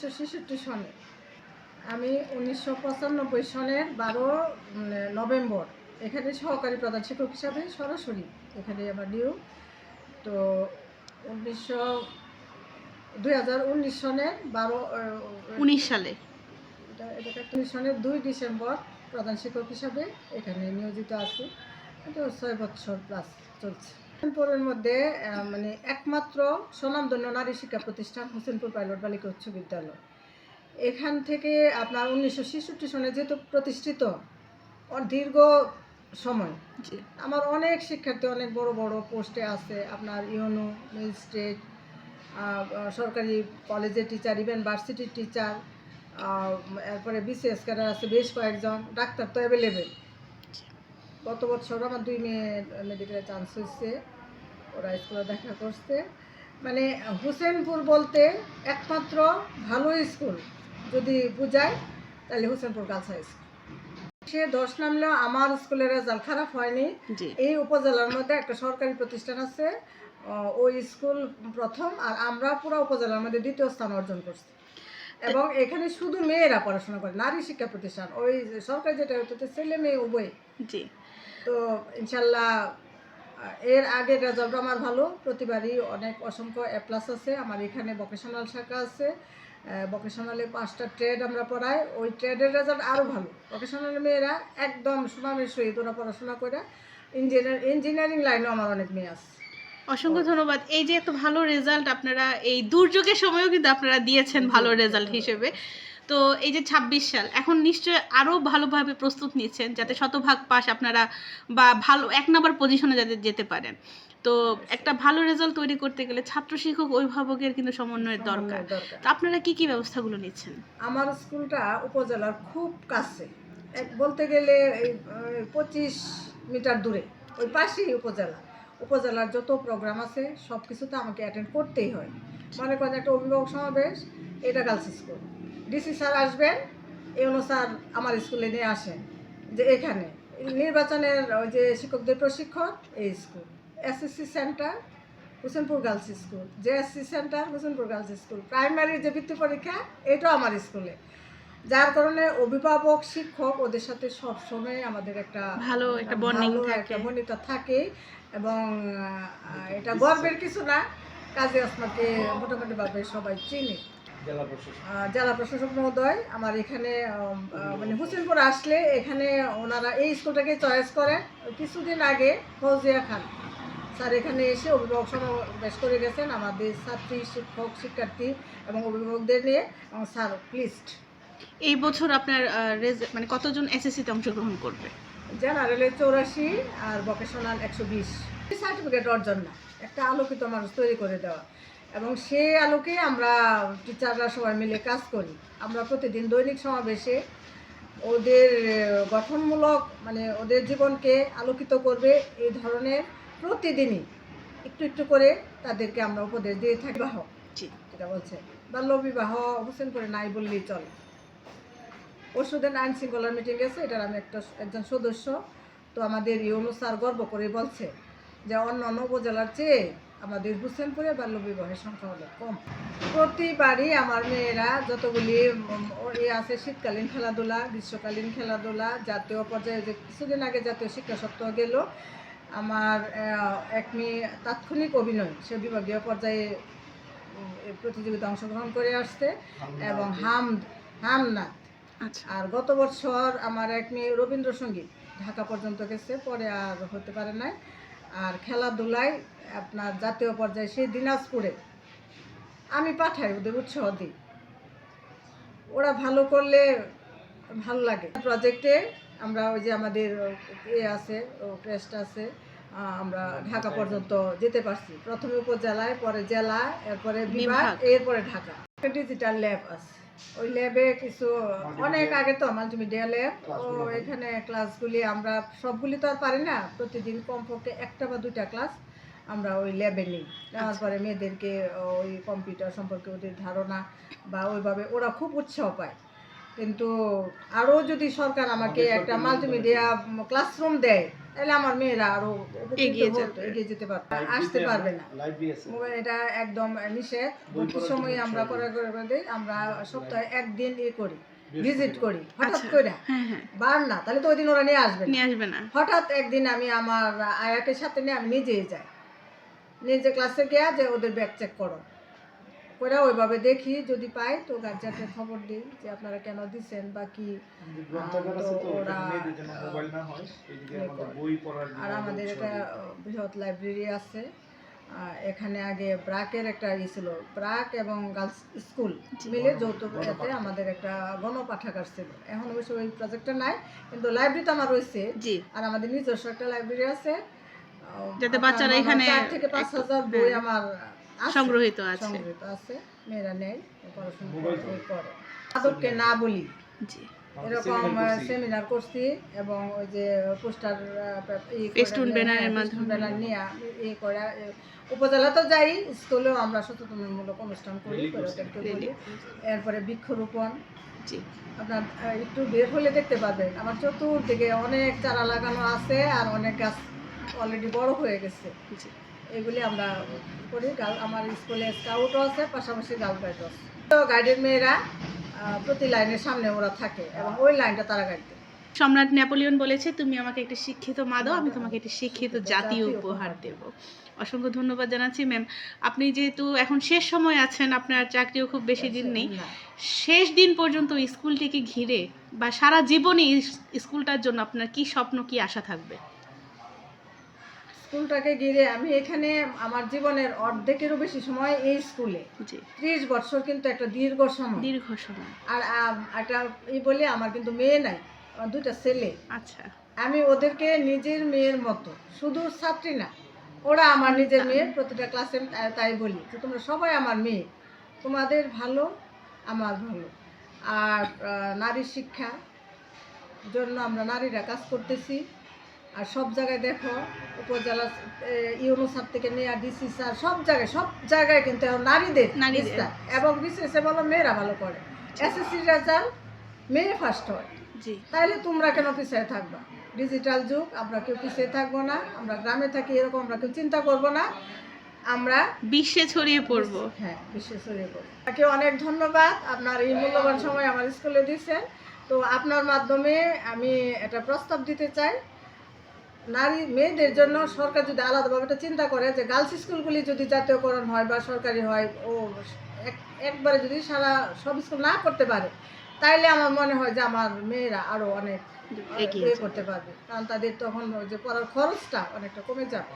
ছেষট্টি সনে আমি উনিশশো পঁচানব্বই সনের বারো নভেম্বর। এখানে সহকারী প্রধান শিক্ষক হিসাবে সরাসরি এখানে আমার নিয়োগ। তো উনিশশো দুই হাজার উনিশ সনের বারো উনিশ সালে। এটা- সনের দুই ডিসেম্বর প্রধান শিক্ষক হিসাবে এখানে নিয়োজিত আছি। তো ছয় বছর প্লাস চলছে। হোসেনপুরের মধ্যে মানে একমাত্র স্বনামধন্য নারী শিক্ষা প্রতিষ্ঠান হোসেনপুর পাইলট বালিকা উচ্চ বিদ্যালয়। এখান থেকে আপনার উনিশশো ছেষট্টি সনে যেহেতু প্রতিষ্ঠিত দীর্ঘ সময়। আমার অনেক শিক্ষার্থী অনেক বড় বড় পোস্টে আছে আপনার ইউনো ম্যাজিস্ট্রেট সরকারি কলেজের টিচার ইভেন ভার্সিটির টিচার এরপরে বিসিএস ক্যাডার আছে বেশ কয়েকজন ডাক্তার তো অ্যাভেলেবেল গত বছর আমার দুই মেয়ে মেডিকেলে চান্স হয়েছে। ওরা স্কুলে দেখা করছে। মানে হুসেনপুর বলতে একমাত্র ভালো স্কুল যদি বুঝায় তাহলে হুসেনপুর গার্লস হাই স্কুল সে দশ নামলেও আমার স্কুলের রেজাল্ট খারাপ হয়নি। এই উপজেলার মধ্যে একটা সরকারি প্রতিষ্ঠান আছে ওই স্কুল প্রথম আর আমরা পুরো উপজেলার মধ্যে দ্বিতীয় স্থান অর্জন করছি। এবং এখানে শুধু মেয়েরা পড়াশোনা করে নারী শিক্ষা প্রতিষ্ঠান ওই সরকারি যেটা হতো ছেলে মেয়ে উভয় জি। তো ইনশাল্লাহ এর আগের রেজাল্ট আমার ভালো প্রতিবারই অনেক অসংখ্য এ প্লাস আছে। আমার এখানে ভোকেশনাল শাখা আছে। ভোকেশনালে পাঁচটা ট্রেড আমরা পড়াই। ওই ট্রেডের রেজাল্ট আরও ভালো। ভোকেশনাল মেয়েরা একদম সুনামের সহিত ওরা পড়াশোনা করে। ইঞ্জিনিয়ার ইঞ্জিনিয়ারিং লাইনেও আমার অনেক মেয়ে আছে। অসংখ্য ধন্যবাদ। এই যে এত ভালো রেজাল্ট আপনারা এই দুর্যোগের সময়ও কিন্তু আপনারা দিয়েছেন ভালো রেজাল্ট হিসেবে। তো এই যে ছাব্বিশ সাল এখন নিশ্চয় আরও ভালোভাবে প্রস্তুত নিচ্ছেন যাতে শতভাগ পাস আপনারা বা ভালো এক নাম্বার পজিশনে যাতে যেতে পারেন। তো একটা ভালো রেজাল্ট তৈরি করতে গেলে ছাত্র শিক্ষক অভিভাবকের কিন্তু সমন্বয়ের দরকার। তো আপনারা কি কি ব্যবস্থাগুলো নিচ্ছেন? আমার স্কুলটা উপজেলার খুব কাছে। বলতে গেলে পঁচিশ মিটার দূরে ওই পাশেই উপজেলা। উপজেলার যত প্রোগ্রাম আছে সব কিছুতে আমাকে অ্যাটেন্ড করতেই হয়। মনে করেন একটা অভিভাবক সমাবেশ এটা গার্লস স্কুল ডিসি স্যার আসবেন এমন স্যার আমার স্কুলে নিয়ে আসেন। যে এখানে নির্বাচনের ওই যে শিক্ষকদের প্রশিক্ষণ এই school. SSC centre Hossainpur girls school JSC centre Hossainpur girls school primary যে বৃত্তি পরীক্ষা এটাও আমার স্কুলে। যার কারণে অভিভাবক শিক্ষক ওদের সাথে সব সময় আমাদের একটা ভালো একটা ভালো থাকে। এবং এটা গর্বের কিছু না কাজী আসমাকে মোটামুটিভাবে সবাই চিনি। জেলা প্রশাসক। মহোদয় আমার এখানে মানে হোসেনপুর আসলে এখানে ওনারা এই স্কুলটাকে চয়েস করেন। কিছুদিন আগে ফৌজিয়া খান স্যার এখানে এসে অভিভাবক সমাবেশ করে গেছেন আমাদের ছাত্রী শিক্ষক শিক্ষার্থী এবং অভিভাবকদের নিয়ে। এবং স্যার প্লিজড এই বছর আপনার রেজ- মানে কতজন এসএসসিতে অংশগ্রহণ করবে? জেনারেলে চৌরাশি আর ভোকেশনাল একশো বিশ। সার্টিফিকেট অর্জন না একটা আলোকিত মানুষ তৈরি করে দেওয়া। এবং সে আলোকে আমরা টিচাররা সবাই মিলে কাজ করি। আমরা প্রতিদিন দৈনিক সমাবেশে ওদের গঠনমূলক মানে ওদের জীবনকে আলোকিত করবে এই ধরনের প্রতিদিনই। একটু একটু করে তাদেরকে আমরা উপদেশ দিয়ে থাকি। বাহ জি। যেটা বলছে। বাল্য বিবাহ হোসেন করে নাই বললেই চলে। পরশুদিন আইন শৃঙ্খলার মিটিং গেছে এটার আমি একটা একজন সদস্য তো আমাদের ইউনু স্যার গর্ব করে বলছে যে অন্য অন্য উপজেলার চেয়ে আমাদের হুসেনপুরে বাল্য বিবাহের সংখ্যা অনেক কম। প্রতিবারই আমার মেয়েরা যতগুলি ইয়ে আছে শীতকালীন খেলাধুলা গ্রীষ্মকালীন খেলাধুলা জাতীয় পর্যায়ে যে কিছুদিন আগে জাতীয় শিক্ষা সপ্তাহ গেল আমার এক মেয়ে তাৎক্ষণিক অভিনয় সে বিভাগীয় পর্যায়ে প্রতিযোগিতা অংশগ্রহণ করে আসছে এবং হাম হামনাথ। আচ্ছা। আর গত বছর আমার এক মেয়ে রবীন্দ্রসঙ্গীত ঢাকা পর্যন্ত গেছে পরে আর হতে পারে নাই। আর খেলাধুলায় আপনার জাতীয় পর্যায়ে সেই দিনাজপুরে আমি পাঠাই ওদের উৎসাহ দিই। ওরা ভালো করলে ভালো লাগে। প্রজেক্টে আমরা ওই যে আমাদের এ আছে ক্রেস্ট আছে আমরা ঢাকা পর্যন্ত যেতে পারছি। প্রথমে উপজেলায় পরে জেলা এরপরে বিভাগ। এরপরে ঢাকা। ডিজিটাল ল্যাব আছে। ওই ল্যাবে কিছু অনেক আগে তো মাল্টিমিডিয়া ল্যাব ও এখানে ক্লাসগুলি আমরা সবগুলি তো আর পারি না প্রতিদিন কমপক্ষে একটা বা দুইটা ক্লাস আমরা ওই ল্যাবে নিই। নেওয়ার পরে মেয়েদেরকে ওই কম্পিউটার সম্পর্কে ওদের ধারণা বা ওইভাবে ওরা খুব উৎসাহ পায়। কিন্তু আরও যদি সরকার আমাকে একটা মাল্টিমিডিয়া ক্লাসরুম দেয় তাহলে আমার মেয়েরা উপকৃত এগিয়ে যেতে পারবে আসতে পারবে না। মোবাইল এটা একদম নিষেধ ভর্তির সময় আমরা করে করে দিই আমরা সপ্তাহে একদিন ইয়ে করি ভিজিট করি হঠাৎ আচ্ছা। করে হ্যাঁ হ্যাঁ। বার না তাহলে তো ওই দিন ওরা নিয়ে আসবে না। নিয়ে আসবে না। হঠাৎ একদিন আমি আমার আয়াকে সাথে নিয়ে আমি নিজেই যাই। নিজে ক্লাসে গিয়া যে ওদের ব্যাগ চেক করো। ওরা ওইভাবে দেখি যদি পাই তো গার্জিয়ানকে খবর দিই যে আপনারা কেন দিচ্ছেন বা কি। বই আর আমাদের একটা বৃহৎ লাইব্রেরি আছে এখানে আগে ব্রাকের একটা ই ছিল ব্রাক এবং গার্লস স্কুল মিলে যৌথ আমাদের একটা গণপাঠাগার ছিল এখন অবশ্য ওই প্রজেক্টটা নাই কিন্তু লাইব্রেরি তো আমার রয়েছে। জি। আর আমাদের নিজস্ব একটা লাইব্রেরি আছে। যাতে বাচ্চারা এখানে চার থেকে পাঁচ হাজার বই হ্যাঁ, আমার আছে, সংগ্রহিত আছে। সংগৃহীত আছে মেয়েরা নেয় পড়াশোনা করে। করে না বলি জি। এরকম সেমিনার করছি। এবং ওই যে পোস্টার banner এর মাধ্যমে। ব্যানার নিয়ে ইয়ে করে উপজেলা তো যাই স্কুলেও আমরা সচেতনমূলক অনুষ্ঠান করি এরপরে বৃক্ষরোপণ। আপনার একটু বের হলে দেখতে পাবেন আমার চতুর্দিকে অনেক চারা লাগানো আছে আর অনেক গাছ অলরেডি বড় হয়ে গেছে। জি। এগুলি আমরা করি। গাল আমার স্কুলে স্কাউটও আছে পাশাপাশি গার্ল গাইডও আছে। তো গাইডের মেয়েরা প্রতি লাইনের সামনে ওরা থাকে এবং ওই লাইনটা তারা গাইড দেয় সম্রাট নেপোলিয়ন বলেছে তুমি আমাকে একটি শিক্ষিত মা দাও আমি তোমাকে একটি শিক্ষিত জাতি জাতি উপহার উপহার দেব। অসংখ্য ধন্যবাদ জানাচ্ছি ম্যাম আপনি যেহেতু এখন শেষ সময় আছেন আপনার চাকরিও খুব বেশি দিন নেই। শেষ দিন পর্যন্ত স্কুলটিকে ঘিরে বা সারা জীবনে স্কুলটার জন্য আপনার কি স্বপ্ন কি আশা থাকবে? স্কুলটাকে ঘিরে আমি এখানে আমার জীবনের অর্ধেকেরও বেশি সময় এই স্কুলে। ত্রিশ বছর কিন্তু একটা দীর্ঘ সময়। দীর্ঘ সময়। আর একটা এই বলে আমার কিন্তু মেয়ে নাই দুটা ছেলে। আচ্ছা। আমি ওদেরকে নিজের মেয়ের মতো শুধু ছাত্রী না ওরা আমার নিজের মেয়ে প্রতিটা ক্লাসে তাই- বলি যে তোমরা সবাই আমার মেয়ে তোমাদের ভালো আমার ভালো। আর নারী শিক্ষা জন্য আমরা নারীরা কাজ করতেছি। আর সব জায়গায় দেখো উপজেলা ইউনো স্যার থেকে নিয়ে ডিসি স্যার সব জায়গায় সব জায়গায় কিন্তু এখন নারীদের নারীদের। এবং বিশেষে বলো মেয়েরা ভালো করে। এসএসসি রেজাল্ট মেয়ে ফার্স্ট হয়। জি। তাহলে তোমরা কেন পিছিয়ে থাকবা? ডিজিটাল যুগ আমরা কেউ পিছিয়ে থাকব না। আমরা গ্রামে থাকি এরকম আমরা কেউ চিন্তা করব না। আমরা বিশ্বে ছড়িয়ে পড়ব। হ্যাঁ বিশ্বে ছড়িয়ে পড়ি তাকে অনেক ধন্যবাদ। আপনার এই মূল্যবান সময় আমার স্কুলে দিয়েছেন তো আপনার মাধ্যমে আমি একটা প্রস্তাব দিতে চাই। নারী মেয়েদের জন্য সরকার যদি আলাদাভাবে একটা চিন্তা করে যে গার্লস স্কুলগুলি যদি জাতীয়করণ হয় বা সরকারি হয় ও এক- একবারে যদি সারা সব স্কুল না করতে পারে তাইলে আমার মনে হয় যে আমার মেয়েরা আরও অনেক করতে পারবে। কারণ তাদের তখন ওই যে পড়ার খরচটা অনেকটা কমে যাবে।